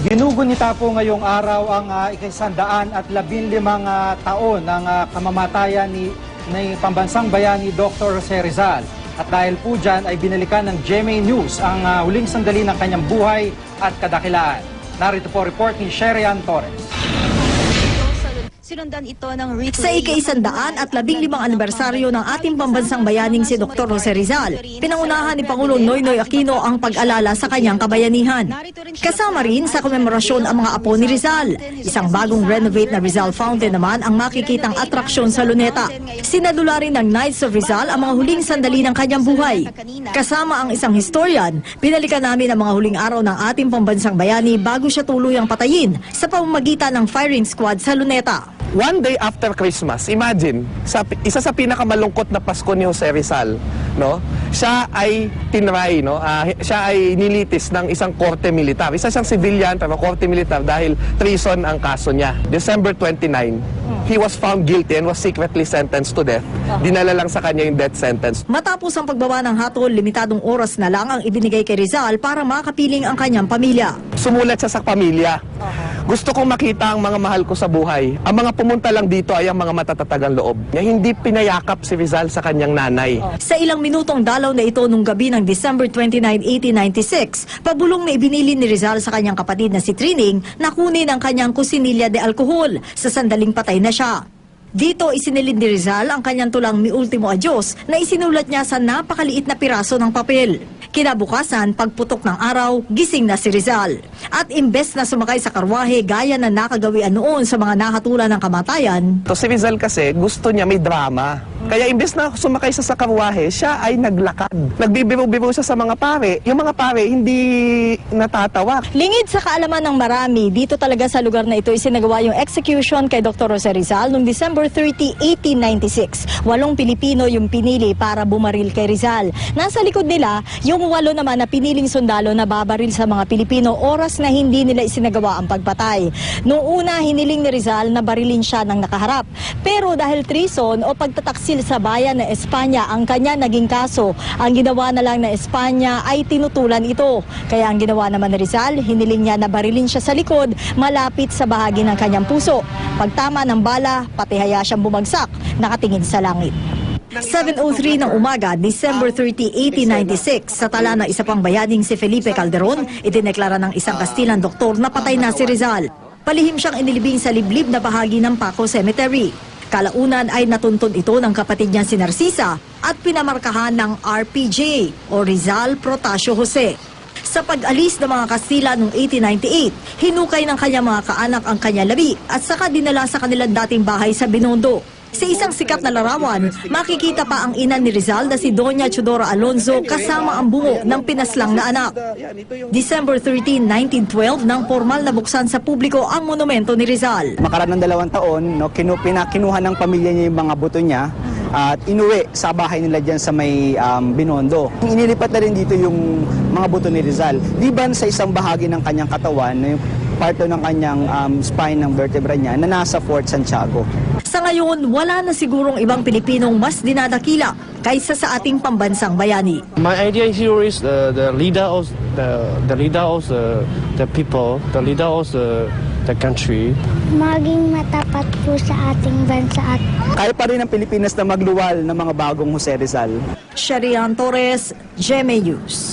Ginugunita po ngayong araw ang uh, ikasandaan at labinlimang ah, taon ng ah, kamamatayan ni, ni pambansang bayani Dr. Jose Rizal. At dahil po dyan ay binalikan ng GMA News ang ah, huling sandali ng kanyang buhay at kadakilaan. Narito po report ni Sherian Torres. Sinundan ito ng replay. Sa ika-isandaan at labing limang anibersaryo ng ating pambansang bayaning si Dr. Jose Rizal, pinangunahan ni Pangulong Noynoy Aquino ang pag-alala sa kanyang kabayanihan. Kasama rin sa komemorasyon ang mga apo ni Rizal. Isang bagong renovate na Rizal Fountain naman ang makikitang atraksyon sa Luneta. Sinadula rin ng Knights of Rizal ang mga huling sandali ng kanyang buhay. Kasama ang isang historian, pinalikan namin ang mga huling araw ng ating pambansang bayani bago siya tuluyang patayin sa pamamagitan ng firing squad sa Luneta. One day after Christmas, imagine, sa, isa sa pinakamalungkot na Pasko ni Jose Rizal, no? Siya ay tinry, no? Ah, siya ay nilitis ng isang korte militar. Isa siyang civilian pero korte militar dahil treason ang kaso niya. December 29, he was found guilty and was secretly sentenced to death. Dinala lang sa kanya yung death sentence. Matapos ang pagbaba ng hatol, limitadong oras na lang ang ibinigay kay Rizal para makapiling ang kanyang pamilya. Sumulat siya sa pamilya. Gusto kong makita ang mga mahal ko sa buhay. Ang mga pumunta lang dito ay ang mga matatatagang loob. Niya hindi pinayakap si Rizal sa kanyang nanay. Sa ilang minutong dalaw na ito nung gabi ng December 29, 1896, pabulong na ibinili ni Rizal sa kanyang kapatid na si Trining na kunin ang kanyang kusinilya de alkohol sa sandaling patay na siya. Dito isinilid ni Rizal ang kanyang tulang mi ultimo adios na isinulat niya sa napakaliit na piraso ng papel. Kinabukasan, pagputok ng araw, gising na si Rizal. At imbes na sumakay sa karwahe gaya na nakagawian noon sa mga nakatulan ng kamatayan, To si Rizal kasi gusto niya may drama. Kaya imbes na sumakay sa karwahe, siya ay naglakad. Nagbibiro-biro siya sa mga pare. Yung mga pare hindi natatawa. Lingid sa kaalaman ng marami, dito talaga sa lugar na ito isinagawa yung execution kay Dr. Jose Rizal noong December 30, 1896. Walong Pilipino yung pinili para bumaril kay Rizal. Nasa likod nila, yung walo naman na piniling sundalo na babaril sa mga Pilipino oras na hindi nila isinagawa ang pagpatay. Noong una, hiniling ni Rizal na barilin siya ng nakaharap. Pero dahil treason o pagtataksil sa bayan na Espanya ang kanya naging kaso, ang ginawa na lang na Espanya ay tinutulan ito. Kaya ang ginawa naman ni Rizal, hiniling niya na barilin siya sa likod malapit sa bahagi ng kanyang puso. Pagtama ng bala, pati haya siyang bumagsak, nakatingin sa langit. 7.03 ng umaga, December 30, 1896, sa tala ng isa pang bayaning si Felipe Calderon, itineklara ng isang Kastilang doktor na patay na si Rizal. Palihim siyang inilibing sa liblib na bahagi ng Paco Cemetery. Kalaunan ay natuntun ito ng kapatid niya si Narcisa at pinamarkahan ng RPJ o Rizal Protasio Jose. Sa pag-alis ng mga Kastila noong 1898, hinukay ng kanyang mga kaanak ang kanyang labi at saka dinala sa kanilang dating bahay sa Binondo. Sa isang sikat na larawan, makikita pa ang ina ni Rizal na si Doña Chodora Alonzo kasama ang bungo ng pinaslang na anak. December 13, 1912 nang formal na buksan sa publiko ang monumento ni Rizal. Makaraan ng dalawang taon, no, kinu, pinakinuha ng pamilya niya yung mga buto niya at inuwi sa bahay nila dyan sa may um, Binondo. Inilipat na rin dito yung mga buto ni Rizal. Liban sa isang bahagi ng kanyang katawan, yung part daw ng kanyang um, spine ng vertebra niya na nasa Fort Santiago. Sa ngayon, wala na sigurong ibang Pilipinong mas dinadakila kaysa sa ating pambansang bayani. My idea here is the, the leader of the, the leader of the, the people, the leader of the, the country. maging matapat po sa ating bansa at Kaya pa rin ng Pilipinas na magluwal ng mga bagong Jose Rizal. Sherian Torres, GMA News.